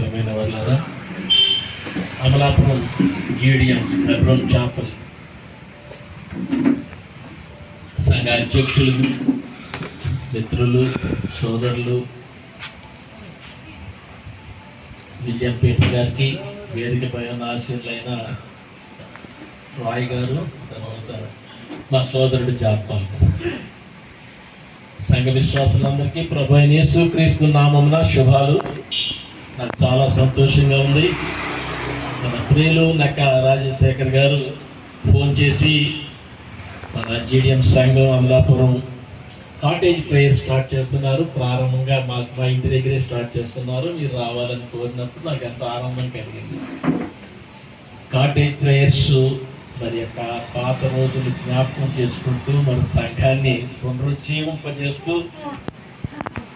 ప్రియమైన వాళ్ళారా అమలాపురం జీడిఎం హెబ్రోన్ చాపల్ సంఘ అధ్యక్షులు మిత్రులు సోదరులు విజయంపేట గారికి వేదిక పైన ఆశీర్లైన రాయ్ గారు తర్వాత మా సోదరుడు జాపాల్ సంఘ విశ్వాసులందరికీ ప్రభు అయిన యేసుక్రీస్తు నామమున శుభాలు. నాకు చాలా సంతోషంగా ఉంది. మన ప్రియులు నక్క రాజశేఖర్ గారు ఫోన్ చేసి మన జీడిఎం సంఘం అమలాపురం కాటేజ్ ప్రేయర్ స్టార్ట్ చేస్తున్నారు. ప్రారంభంగా మా మా ఇంటి దగ్గరే స్టార్ట్ చేస్తున్నారు. మీరు రావాలని కోరినప్పుడు నాకు ఎంతో ఆనందం కలిగింది. కాటేజ్ ప్రేయర్స్ మరి యొక్క పాత రోజులు జ్ఞాపకం చేసుకుంటూ మన సంఘాన్ని పునరుజ్జీవింపజేస్తూ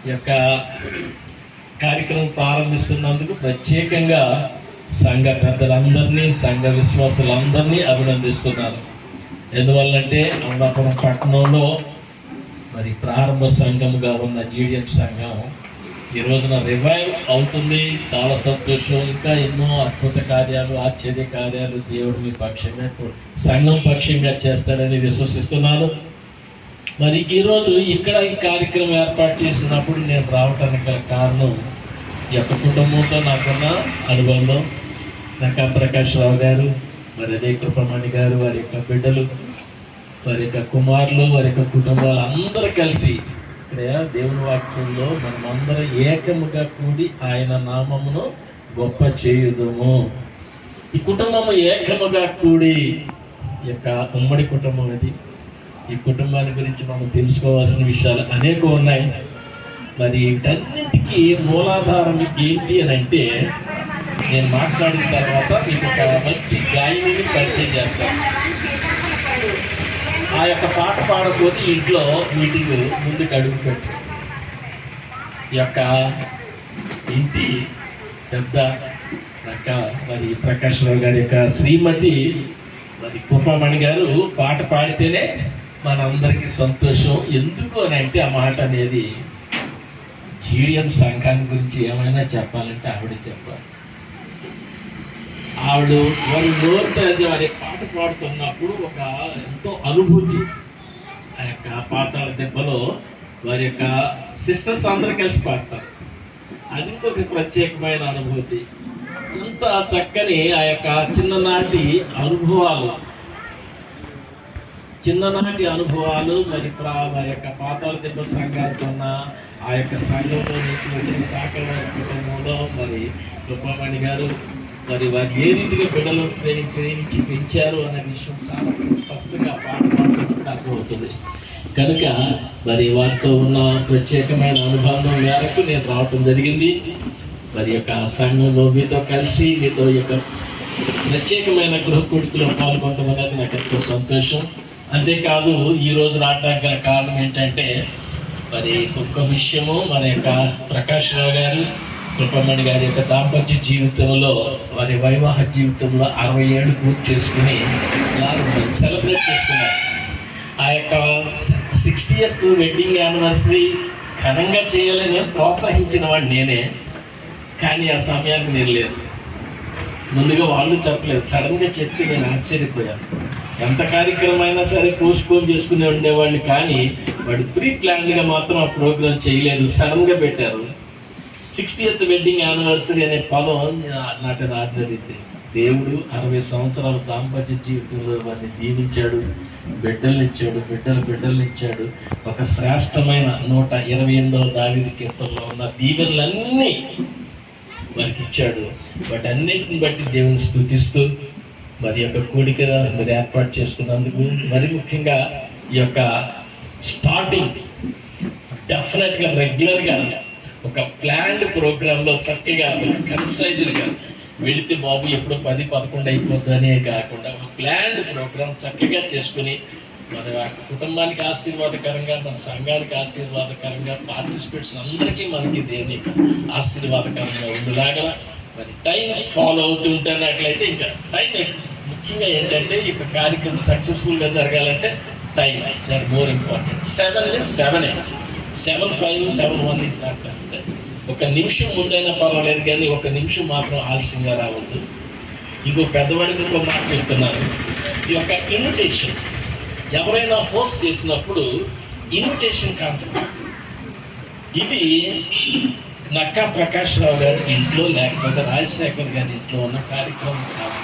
ఈ యొక్క కార్యక్రమం ప్రారంభిస్తున్నందుకు ప్రత్యేకంగా సంఘ పెద్దలందరినీ సంఘ విశ్వాసులందరినీ అభినందిస్తున్నాను. ఎందువల్లంటే అమలాపురం పట్టణంలో మరి ప్రారంభ సంఘముగా ఉన్న జీడిఎం సంఘం ఈ రోజున రివైవ్ అవుతుంది. చాలా సంతోషం. ఇంకా ఎన్నో అద్భుత కార్యాలు ఆశ్చర్య కార్యాలు దేవుడు మీ పక్షంగా సంఘం పక్షంగా చేస్తాడని విశ్వసిస్తున్నాను. మరి ఈరోజు ఇక్కడ ఈ కార్యక్రమం ఏర్పాటు చేసినప్పుడు నేను రావటానికి గల కారణం ఈ యొక్క కుటుంబంతో నాకున్న అనుబంధం నక్కా ప్రకాష్ రావు గారు మరి అదే కృపమణి గారు వారి యొక్క బిడ్డలు వారి యొక్క కుమారులు వారి యొక్క కుటుంబాలు అందరూ కలిసి ఇక్కడ దేవుని వాక్యంలో మనమందరం ఏకముగా కూడి ఆయన నామమును గొప్ప చేయుదుము. ఈ కుటుంబము ఏకముగా కూడి యొక్క ఉమ్మడి కుటుంబం ఇది. ఈ కుటుంబాన్ని గురించి మనం తెలుసుకోవాల్సిన విషయాలు అనేక ఉన్నాయి. మరి వీటన్నిటికీ మూలాధారం ఏంటి అని అంటే నేను మాట్లాడిన తర్వాత మీకు ఒక మంచి గాయనిని పరిచయం చేస్తాను. ఆ యొక్క పాట పాడకపోతే ఇంట్లో మీటింగ్ ముందుకు అడుగు పెట్టు. ఈ యొక్క ఇంటి పెద్ద రక మరి ప్రకాష్ రావు గారి యొక్క శ్రీమతి మరి కృపమణి గారు పాట పాడితేనే మనందరికీ సంతోషం. ఎందుకు అని అంటే ఆ మాట అనేది జీడిఎం సంఘాన్ని గురించి ఏమైనా చెప్పాలంటే ఆవిడ చెప్పాలి. ఆవిడ వారి నోరు తెరిచి వారి పాట పాడుతున్నప్పుడు ఒక ఎంతో అనుభూతి ఆ యొక్క పాతాళ దెబ్బలో వారి యొక్క సిస్టర్స్ అందరు కలిసి పాడతారు. అది ఇంకొక ప్రత్యేకమైన అనుభూతి. అంత చక్కని ఆ యొక్క చిన్ననాటి అనుభవాలు చిన్ననాటి అనుభవాలు మరి ప్రా ఆ యొక్క పాతాల దెబ్బ సంఘాలతో ఉన్న ఆ యొక్క సంఘంలో నుంచి వచ్చిన శాఖల కుటుంబంలో మరి కృపామణి గారు మరి వారు ఏ రీతిగా బిడ్డలు ప్రేమించి పెంచారు అనే విషయం చాలా స్పష్టంగా పాట పాడుతున్నట్టు అర్థమవుతుంది కనుక మరి వారితో ఉన్న ప్రత్యేకమైన అనుబంధం మేరకు నేను రావటం జరిగింది. మరి యొక్క సంఘంలో మీతో కలిసి మీతో యొక్క ప్రత్యేకమైన గృహ కూడికలో పాల్గొనడం అనేది నాకు ఎంతో సంతోషం. అంతేకాదు ఈ రోజు రావడానికి గల కారణం ఏంటంటే మరి ఒక్క విషయము మన యొక్క ప్రకాష్ రావు గారు కృపమణి గారి యొక్క దాంపత్య జీవితంలో వారి వైవాహ జీవితంలో అరవై ఏళ్ళు పూర్తి చేసుకుని సెలబ్రేట్ చేసుకున్నారు. ఆ యొక్క సిక్స్టీయత్ వెడ్డింగ్ యానివర్సరీ ఘనంగా చేయాలని ప్రోత్సహించిన వాడు నేనే కానీ ఆ సమయానికి నేను లేదు ముందుగా వాళ్ళు చెప్పలేదు. సడన్గా చెప్తే నేను ఆశ్చర్యపోయాను. ఎంత కార్యక్రమం అయినా సరే పోస్ట్పోన్ చేసుకునే ఉండేవాడిని కానీ వాడు ప్రీ ప్లాన్డ్గా మాత్రం ఆ ప్రోగ్రామ్ చేయలేదు. సడన్గా పెట్టారు. సిక్స్టీయత్ వెడ్డింగ్ యానివర్సరీ అనే పదం నాటి ఆర్డినరీ దేవుడు అరవై సంవత్సరాల దాంపత్య జీవితంలో వారిని దీవించాడు బిడ్డలనిచ్చాడు బిడ్డలు బిడ్డలనిచ్చాడు ఒక శ్రేష్టమైన నూట ఇరవై ఎనిమిదవ దావిది కీర్తనలో ఉన్న దీవెనలన్నీ వారికి ఇచ్చాడు. వాటన్నిటిని బట్టి దేవుని స్థుతిస్తూ మరి యొక్క కూడిక మరి ఏర్పాటు చేసుకున్నందుకు మరి ముఖ్యంగా ఈ యొక్క స్టార్టింగ్ డెఫినెట్గా రెగ్యులర్గా ఒక ప్లాన్డ్ ప్రోగ్రాంలో చక్కగా ఒక కన్సైజ్డ్గా వెళితే బాబు ఎప్పుడో పది పదకొండు అయిపోద్దనే కాకుండా ఒక ప్లాన్డ్ ప్రోగ్రాం చక్కగా చేసుకుని మన కుటుంబానికి ఆశీర్వాదకరంగా మన సంఘానికి ఆశీర్వాదకరంగా పార్టిసిపేట్స్ అందరికీ మనకి దేని ఆశీర్వాదకరంగా ఉండేలాగా మరి టైం ఫాలో అవుతూ ఉంటున్నట్లయితే ఇంకా టైం ముఖ్యంగా ఏంటంటే ఈ కార్యక్రమం సక్సెస్ఫుల్గా జరగాలంటే time sir more important seven seven seven five seven one is not ఒక నిమిషం ముందైనా పర్వాలేదు కానీ ఒక నిమిషం మాత్రం ఆలస్యంగా రావద్దు. ఇంకో పెద్దవాడికి ఒక మాట చెప్తున్నాను. ఈ యొక్క ఇన్విటేషన్ ఎవరైనా హోస్ట్ చేసినప్పుడు ఇన్విటేషన్ కాన్సెప్ట్ ఇది నక్కా ప్రకాష్ రావు గారి ఇంట్లో లేకపోతే రాజశేఖర్ గారి ఇంట్లో ఉన్న కార్యక్రమం కాదు.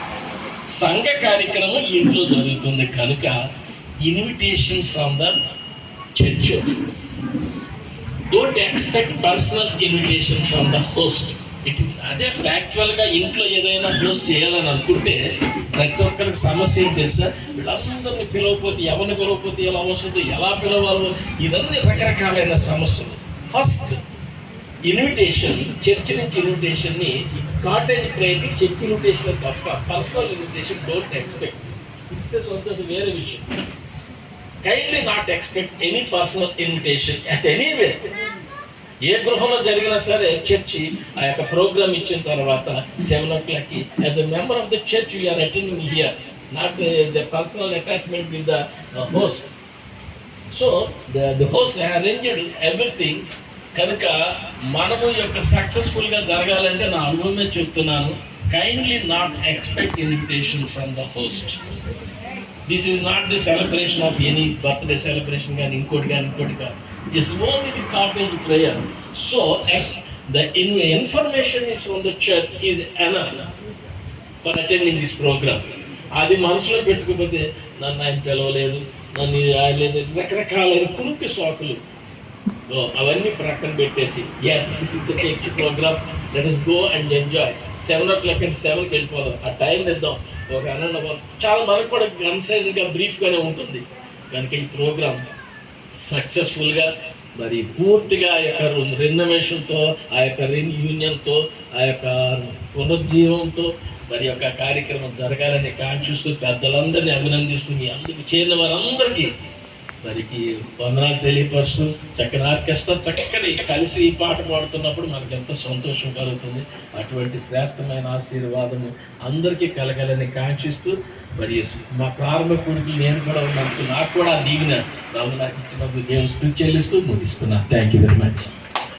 సంఘ కార్యక్రమం ఇంట్లో జరుగుతుంది కనుక invitation from the church don't expect personal invitation from the host it is అదే అసలు యాక్చువల్గా ఇంట్లో ఏదైనా హోస్ట్ చేయాలని అనుకుంటే ప్రతి ఒక్కరికి సమస్య ఏం తెలుసా? వీళ్ళందరినీ పిలవకపోతే ఎవరిని పిలవకపోతే ఎలా వస్తుందో ఎలా పిలవాలో ఇవన్నీ రకరకాలైన సమస్యలు. ఫస్ట్ ఇన్విటేషన్ చర్చ్ నుంచి ఇన్విటేషన్ని కాటేజ్ ప్రేయర్కి చర్చ్ ఇన్విటేషన్ తప్ప పర్సనల్ ఇన్విటేషన్ డోంట్ ఎక్స్పెక్ట్ ఇస్తే సంతోషం వేరే విషయం. Kindly not expect any personal invitation at anyway ఏ గృహంలో జరిగినా సరే చర్చి ఆ యొక్క ప్రోగ్రామ్ ఇచ్చిన తర్వాత సెవెన్ ఓ క్లాక్కి as a member of the church you're attending here not the personal attachment with the host so the the host arranged everything కనుక మనము ఈ యొక్క సక్సెస్ఫుల్గా జరగాలంటే నా అనుభవమే చెప్తున్నాను. Kindly not expect invitation from the host this is not the celebration of any birthday celebration కానీ ఇంకోటి కానీ ఇంకోటి కానీ this only the cottage prayer so the in information is from the church is enough for attending this programme అది మనసులో పెట్టుకోకపోతే నన్ను ఆయన పిలవలేదు నన్ను ఆయన రకరకాలైన కురుపి సోకులు అవన్నీ ప్రక్కన పెట్టేసి yes this is the church programme let us go and enjoy seven o'clock and సెవెన్కి వెళ్ళిపోదాం. ఆ టైం ఇద్దాం. ఒక అన్న చాలా మనకు కూడా కన్సైజ్గా బ్రీఫ్గానే ఉంటుంది. కనుక ఈ ప్రోగ్రామ్ సక్సెస్ఫుల్గా మరి పూర్తిగా ఆ యొక్క రెనోవేషన్తో ఆ యొక్క రిన్ యూనియన్తో ఆ యొక్క పునరుజ్జీవంతో మరి యొక్క కార్యక్రమం జరగాలని కాన్షియస్ పెద్దలందరినీ అభినందిస్తూ మీ అందరికి చేరిన వారందరికీ మరి వందనాలు తెలియపరుస్తూ చక్కని ఆర్కెస్ట్రా చక్కని కలిసి ఈ పాట పాడుతున్నప్పుడు మనకు ఎంతో సంతోషం కలుగుతుంది. అటువంటి శ్రేష్టమైన ఆశీర్వాదము అందరికీ కలగాలని కాంక్షిస్తూ మరి మా ప్రారంభ కొడుకులు నేను కూడా ఉన్నప్పుడు నాకు కూడా ఆ దీవెన. రావు నాకు ఇచ్చినప్పుడు దేవుని స్థుతి చెల్లిస్తూ ముగిస్తున్నాను థ్యాంక్ యూ వెరీ మచ్